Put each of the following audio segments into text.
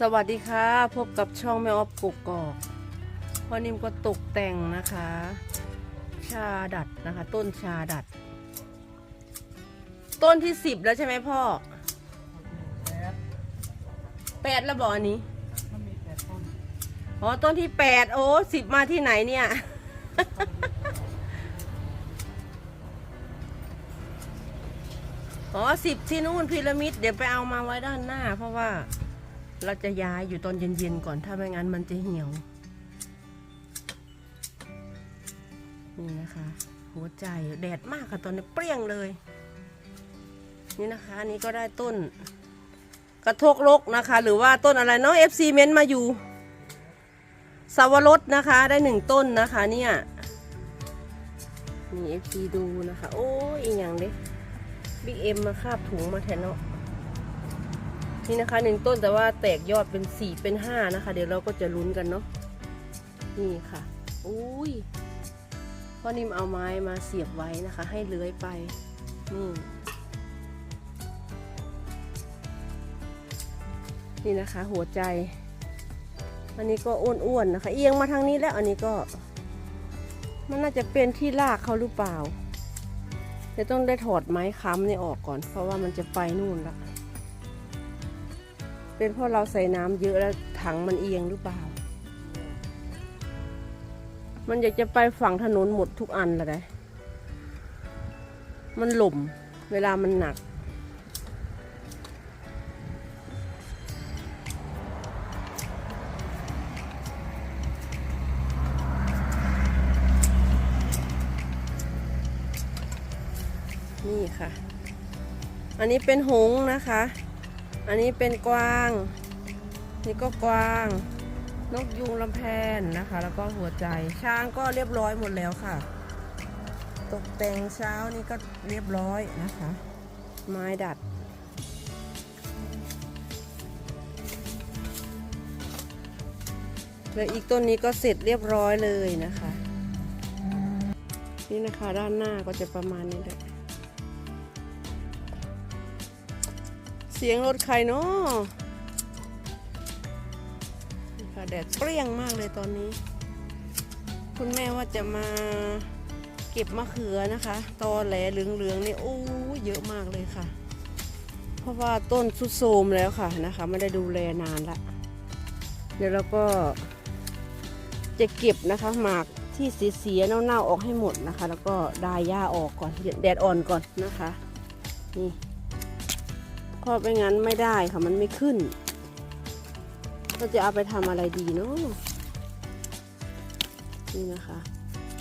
สวัสดีค่ะ พบกับช่องแม่ออฟกกอกพ่อนิมก็ตกแต่งนะคะ ชาดัดนะคะ ต้นชาดัด ต้นที่สิบแล้วใช่ไหมพ่อแปดแล้วบอกอันนี้อ๋อต้นที่แปดโอ้สิบมาที่ไหนเนี่ย อ๋อสิบที่นู่นพีระมิด เดี๋ยวไปเอามาไว้ด้านหน้า เพราะว่า เราจะย้ายอยู่ตอนเย็นๆก่อนถ้าไม่งั้นมันจะเหี่ยว นี่นะคะ หัวใจแดดมากค่ะตอนนี้เปรี้ยงเลย นี่นะคะ อันนี้ก็ได้ต้น กระทกลกนะคะ หรือว่าต้นอะไรเนาะ FC เม้นมาอยู่สาวรสนะคะได้หนึ่งต้นนะคะเนี่ยนี่ FC ดูนะคะ โอ้ยอีกอย่างเด้บิ๊กเอ็มมาคาบถุงมาแทนเนาะ นี่นะคะหนึ่งต้นแต่ว่าแตกยอดเป็นสี่เป็นห้านะคะ เดี๋ยวเราก็จะลุ้นกันเนาะนี่ค่ะอุ้ยพ่อนิ่มเอาไม้มาเสียบไว้นะคะ ให้เลื้อยไปนี่นี่นะคะ หัวใจ อันนี้ก็อ้วนๆนะคะ เอียงมาทางนี้แล้วอันนี้ก็ มันน่าจะเป็นที่ลากเขาหรือเปล่าเดี๋ยวต้องได้ถอดไม้ค้ำนี่ออกก่อน เพราะว่ามันจะไปนู่นละ เป็นเพราะเราใส่น้ำเยอะแล้วถังมันเอียงหรือเปล่า มันอยากจะไปฝั่งถนนหมดทุกอันเละได้มันหล่มเวลามันหนัก นี่ค่ะ อันนี้เป็นหงนะคะ อันนี้เป็นกวาง นี่ก็กวาง นกยุงลำแพนนะคะ แล้วก็หัวใจ ช้างก็เรียบร้อยหมดแล้วค่ะ ตกแต่งเช้านี่ก็เรียบร้อยนะคะ ไม้ดัดแล้วอีกต้นนี้ก็เสร็จเรียบร้อยเลยนะคะ นี่นะคะด้านหน้าก็จะประมาณนี้แหละ สียงรถใครเนาะนี่ค่ะแดดเปรี้ยงมากเลยตอนนี้ คุณแม่ว่าจะมาเก็บมะเขือนะคะ ตอแหลเหลืองๆนี่โอ้เยอะมากเลยค่ะ เพราะว่าต้นสุดโทรมแล้วค่ะนะคะ ไม่ได้ดูแลนานละเดี๋ยวเราก็จะเก็บนะคะหมากที่เสียๆเน่าๆออกให้หมดนะคะ แล้วก็ดายหญ้าออกก่อนแดดอ่อนก่อนนะคะ นี่ เพราะไม่งั้นไม่ได้ค่ะมันไม่ขึ้นก็จะเอาไปทำอะไรดีเนาะนี่นะคะ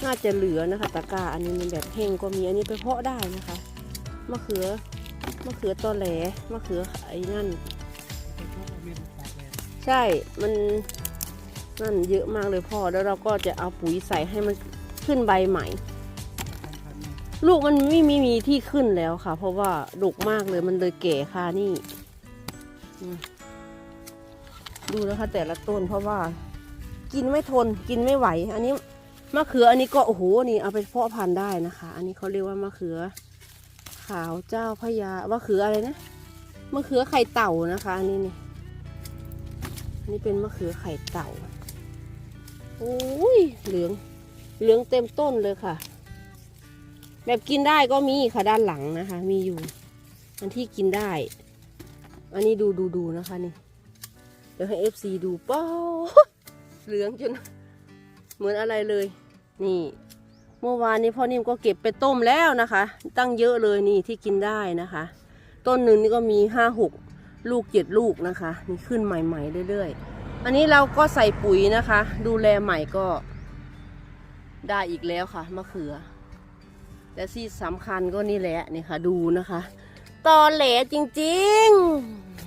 น่าจะเหลือนะคะตะกร้าอันนี้มันแบบแห้งก็มีอันนี้ไปเพาะได้นะคะมะเขือมะเขือตอแหลมะเขือไอ้นั่น ใช่มันนั่นเยอะมากเลยพ่อแล้วเราก็จะเอาปุ๋ยใส่ให้มันขึ้นใบใหม่ ลูกมันไม่มีมีที่ขึ้นแล้วค่ะ เพราะว่าดกมากเลยมันเลยแก่คานี่ ดูนะคะแต่ละต้นเพราะว่า กินไม่ทนกินไม่ไหว อันนี้มะเขืออันนี้ก็โอ้โหนี่เอาไปเพาะพันธุ์ได้นะคะ อันนี้เขาเรียกว่ามะเขือ ขาวเจ้าพระยามะเขืออะไรนะมะเขือไข่เต่านะคะ อันนี้นี่อันนี้เป็นมะเขือไข่เต่าโอ้ยเหลืองเหลืองเต็มต้นเลยค่ะ แบบกินได้ก็มีค่ะด้านหลังนะคะ มีอยู่ อันที่กินได้ อันนี้ดูดูดูนะคะนี่ เดี๋ยวให้เอฟซีดูป้าเหลืองจน เหมือนอะไรเลย นี่ เมื่อวานนี้พ่อนิ่มก็เก็บไปต้มแล้วนะคะ ตั้งเยอะเลยนี่ที่กินได้นะคะ ต้นหนึ่งนี่ก็มีห้าหกลูกเจ็ดลูกนะคะ นี่ขึ้นใหม่ๆเรื่อยๆ อันนี้เราก็ใส่ปุ๋ยนะคะ ดูแลใหม่ก็ได้อีกแล้วค่ะมะเขือ และที่สำคัญก็นี่แหละนี่ค่ะดูนะคะตอแหลจริง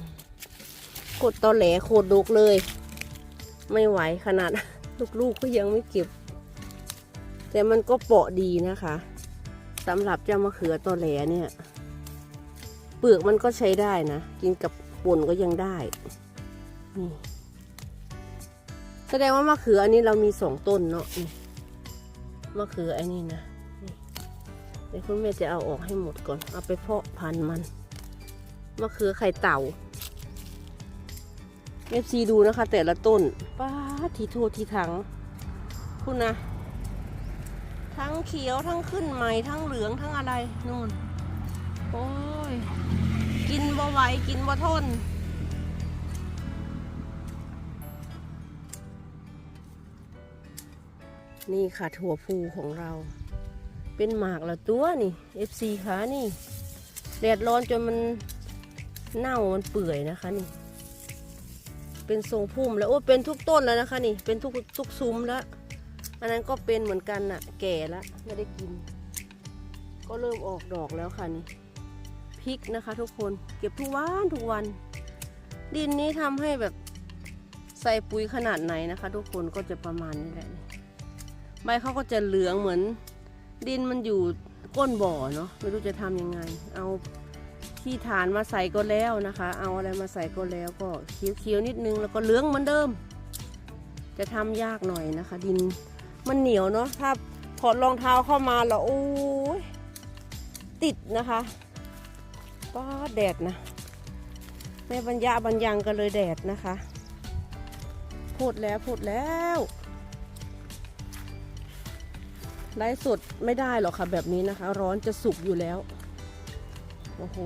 ๆโคตรตอแหลโคตรดกเลย ไม่ไหวขนาดลูกๆก็ยังไม่เก็บ แต่มันก็เปาะดีนะคะสำหรับเจ้ามะเขือตอแหลเนี่ยเปลือกมันก็ใช้ได้นะ กินกับป่นก็ยังได้นี่แสดงว่ามะเขืออันนี้เรามีสองต้นเนาะมะเขืออันนี้นะ ดี๋ยวคุณแม่จะเอาออกให้หมดก่อน เอาไปเพาะพันธุ์มันมะเขือไข่เต่าเอฟซีดูนะคะ แต่ละต้นป้าทีโทษทีถัง คุณนะ ทั้งเขียวทั้งขึ้นใหม่ทั้งเหลืองทั้งอะไรนู่น โอ้ย กินบ่ไหวกินบ่ทนนี่ค่ะถั่วพูของเรา เป็นหมากละตัวนี่ FC ค่ะนี่แดดร้อนจนมันเน่ามันเปื่อยนะคะนี่ เป็นทรงพุ่มแล้วโอ้เป็นทุกต้นแล้วนะคะนี่ เป็นทุกทุกซุ้มแล้ว อันนั้นก็เป็นเหมือนกันน่ะ แก่แล้วไม่ได้กิน ก็เริ่มออกดอกแล้วค่ะนี่พริกนะคะ ทุกคนเก็บทุกวันทุกวัน ดินนี้ทำให้แบบใส่ปุ๋ยขนาดไหนนะคะ ทุกคนก็จะประมาณนี้แหละนี่ใบเขาก็จะเหลืองเหมือน ดินมันอยู่ก้นบ่อเนาะไม่รู้จะทำยังไง เอาที่ฐานมาใส่ก็แล้วนะคะ เอาอะไรมาใส่ก็แล้วก็เขียวๆนิดนึงแล้วก็เหลืองเหมือนเดิม จะทำยากหน่อยนะคะ ดินมันเหนียวเนาะถ้าถอดรองเท้าเข้ามาแล้วโอ้ยติดนะคะป้าดแดดนะแม่บรรยาบรรยังกันเลยแดดนะคะ พูดแล้วพูดแล้ว ไลฟ์สดไม่ได้หรอกค่ะแบบนี้นะคะ ร้อนจะสุกอยู่แล้ว โอ้โห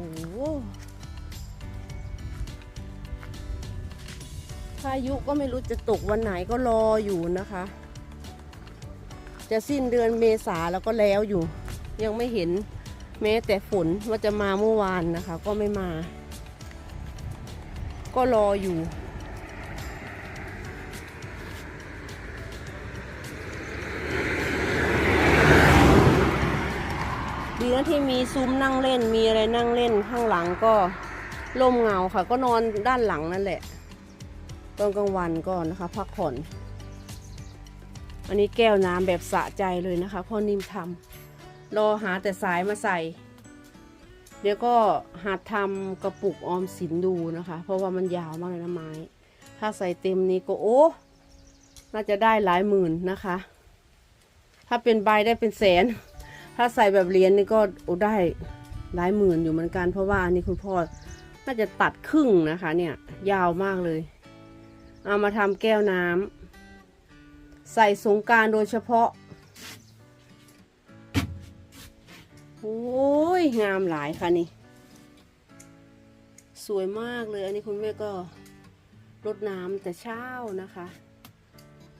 พายุก็ไม่รู้จะตกวันไหนก็รออยู่นะคะ จะสิ้นเดือนเมษาแล้วก็แล้วอยู่ ยังไม่เห็นแม้แต่ฝนว่าจะมาเมื่อวานนะคะ ก็ไม่มา ก็รออยู่ ดีนะที่มีซุ้มนั่งเล่นมีอะไรนั่งเล่นข้างหลังก็ร่มเงาค่ะ ก็นอนด้านหลังนั่นแหละตอนกลางวันก็นะคะ พักผ่อนอันนี้แก้วน้ำแบบสะใจเลยนะคะพ่อนิ่มทำรอหาแต่สายมาใส่ เดี๋ยวก็หัดทำกระปุกออมสินดูนะคะ เพราะว่ามันยาวมากเลยนะไม้ ถ้าใส่เต็มนี้ก็โอ้น่าจะได้หลายหมื่นนะคะ ถ้าเป็นใบได้เป็นแสน ถ้าใส่แบบเหรียญนี่ก็โอ้ได้หลายหมื่นอยู่เหมือนกัน เพราะว่าอันนี้คุณพ่อน่าจะตัดครึ่งนะคะ เนี่ย ยาวมากเลย เอามาทำแก้วน้ำใส่สงการโดยเฉพาะโอ้ยงามหลายค่ะนี่ สวยมากเลย อันนี้คุณแม่ก็รดน้ำแต่เช้านะคะ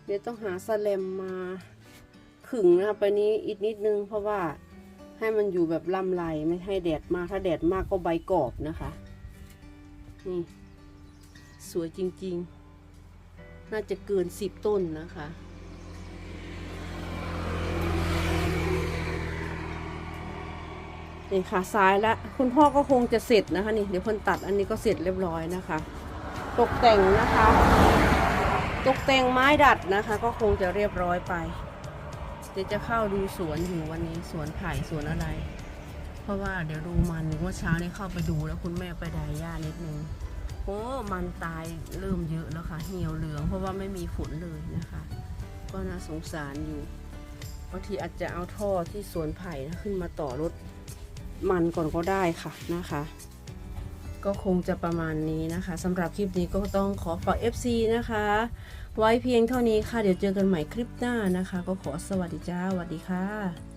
เดี๋ยวต้องหาสแลมมา ขึงนะคะไปนี้อีกนิดนึง เพราะว่าให้มันอยู่แบบลำไรไม่ให้แดดมาก ถ้าแดดมากก็ใบกรอบนะคะ นี่ สวยจริงๆ น่าจะเกินสิบต้นนะคะนี่ค่ะซ้ายและคุณพ่อก็คงจะเสร็จนะคะนี่เดี๋ยวเพิ่นตัดอันนี้ก็เสร็จเรียบร้อยนะคะ ตกแต่งนะคะ ตกแต่งไม้ดัดนะคะ ก็คงจะเรียบร้อยไป เดี๋ยวจะเข้าดูสวนอยู่วันนี้สวนไผ่สวนอะไร เพราะว่าเดี๋ยวดูมันเมื่อเช้านี้เข้าไปดูแล้วคุณแม่ไปดายหญ้านิดนึงโอ้มันตายเริ่มเยอะแล้วค่ะ เหี่ยวเหลือง เพราะว่าไม่มีฝนเลยนะคะ ก็น่าสงสารอยู่บางทีอาจจะเอาท่อที่สวนไผ่ขึ้นมาต่อรถมันก่อนก็ได้ค่ะนะคะ ก็คงจะประมาณนี้นะคะสำหรับคลิปนี้ก็ต้องขอฝาก FC นะคะ ไว้เพียงเท่านี้ค่ะ เดี๋ยวเจอกันใหม่คลิปหน้านะคะ ก็ขอสวัสดีจ้าสวัสดีค่ะ